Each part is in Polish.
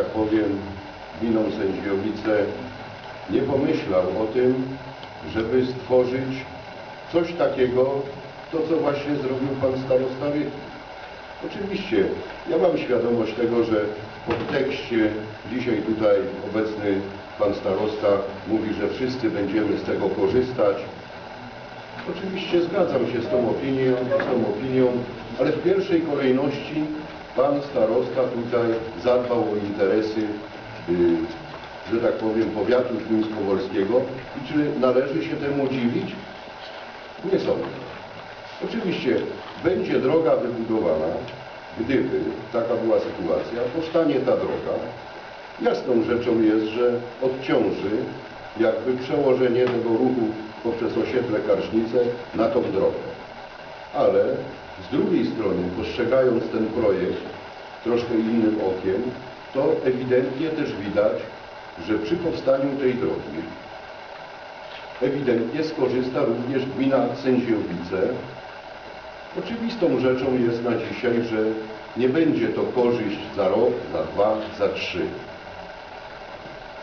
tak powiem, gminą Sędziowice nie pomyślał o tym, żeby stworzyć coś takiego, to co właśnie zrobił pan starosta Wiech. Oczywiście, ja mam świadomość tego, że w podtekście dzisiaj tutaj obecny pan starosta mówi, że wszyscy będziemy z tego korzystać. Oczywiście zgadzam się z tą opinią, z tą opinią, ale w pierwszej kolejności pan starosta tutaj zadbał o interesy, y, że tak powiem, powiatu żnińsko-wolskiego i czy należy się temu dziwić? Nie sądzę. Oczywiście będzie droga wybudowana, gdyby taka była sytuacja, powstanie ta droga. Jasną rzeczą jest, że odciąży jakby przełożenie tego ruchu poprzez osiedle Karsznice na tą drogę. Ale z drugiej strony, postrzegając ten projekt troszkę innym okiem, to ewidentnie też widać, że przy powstaniu tej drogi ewidentnie skorzysta również gmina Sędziowice. Oczywistą rzeczą jest na dzisiaj, że nie będzie to korzyść za rok, za dwa, za trzy.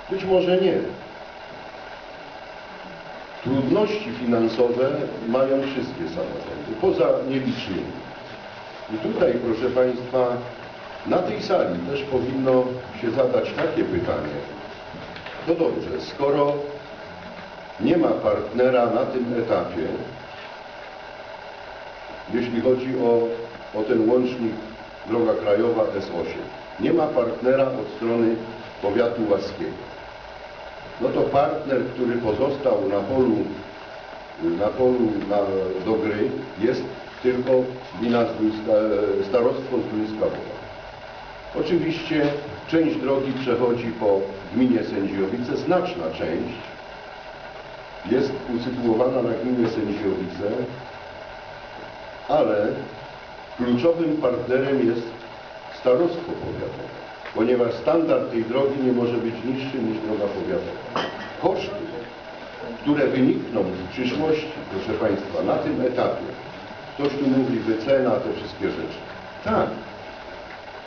Być może nie. Trudności finansowe mają wszystkie samorządy, poza nielicznymi. I tutaj, proszę Państwa, na tej sali też powinno się zadać takie pytanie. To dobrze, skoro nie ma partnera na tym etapie, jeśli chodzi o, o ten łącznik droga krajowa S8. Nie ma partnera od strony powiatu łaskiego. No to partner, który pozostał na polu, na polu na, do gry jest tylko gmina Zdrójska, e, starostwo Zdrójska-Wola. Oczywiście część drogi przechodzi po gminie Sędziowice, znaczna część, jest usytuowana na gminie Sędziowice, ale kluczowym partnerem jest starostwo powiatowe, ponieważ standard tej drogi nie może być niższy niż droga powiatowa. Koszty, które wynikną w przyszłości, proszę Państwa, na tym etapie, ktoś tu mówi wycena, te wszystkie rzeczy. Tak,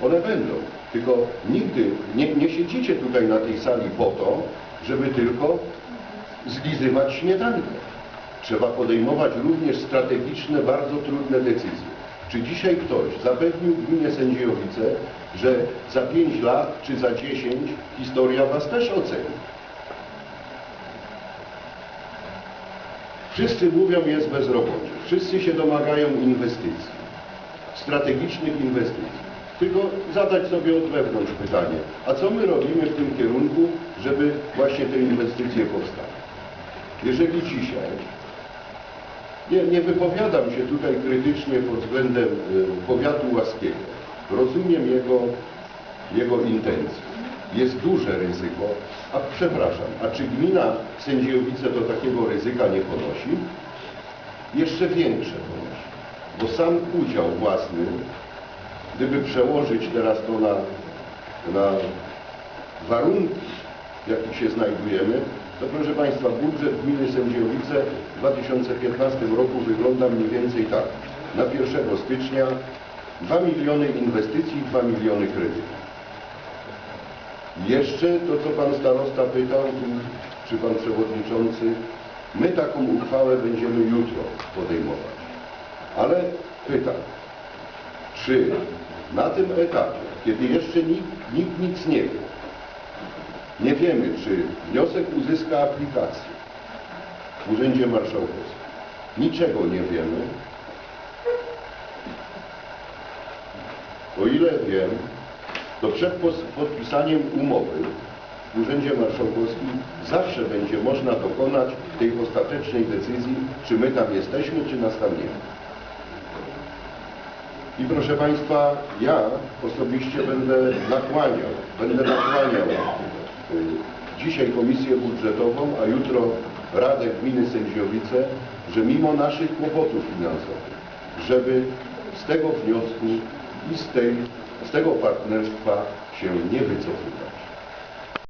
one będą, tylko nigdy nie, nie siedzicie tutaj na tej sali po to, żeby tylko zlizywać śmietankę. Trzeba podejmować również strategiczne, bardzo trudne decyzje. Czy dzisiaj ktoś zapewnił gminie Sędziowice, że za 5 lat czy za 10 historia Was też oceni? Wszyscy mówią, jest bezrobocie. Wszyscy się domagają inwestycji, strategicznych inwestycji. Tylko zadać sobie od wewnątrz pytanie, a co my robimy w tym kierunku, żeby właśnie te inwestycje powstały? Jeżeli dzisiaj, nie, nie wypowiadam się tutaj krytycznie pod względem y, powiatu łaskiego, rozumiem jego, jego intencje, jest duże ryzyko, a przepraszam, a czy gmina Sędziowice do takiego ryzyka nie ponosi? Jeszcze większe ponosi, bo sam udział własny, gdyby przełożyć teraz to na, na warunki, w jakich się znajdujemy, to proszę Państwa, budżet gminy Sędziowice w 2015 roku wygląda mniej więcej tak. Na 1 stycznia 2 miliony inwestycji, 2 miliony kredytów. Jeszcze to, co Pan Starosta pytał, czy Pan Przewodniczący, my taką uchwałę będziemy jutro podejmować. Ale pytam, czy na tym etapie, kiedy jeszcze nikt, nikt nic nie wie, nie wiemy, czy wniosek uzyska aplikację w Urzędzie Marszałkowskim. Niczego nie wiemy. O ile wiem, to przed podpisaniem umowy w Urzędzie Marszałkowskim zawsze będzie można dokonać tej ostatecznej decyzji, czy my tam jesteśmy, czy nas tam nie ma. I proszę Państwa, ja osobiście będę nakłaniał, będę nakłaniał y, dzisiaj Komisję Budżetową, a jutro Radę Gminy Sędziowice, że mimo naszych kłopotów finansowych, żeby z tego wniosku i z, tej, z tego partnerstwa się nie wycofywać.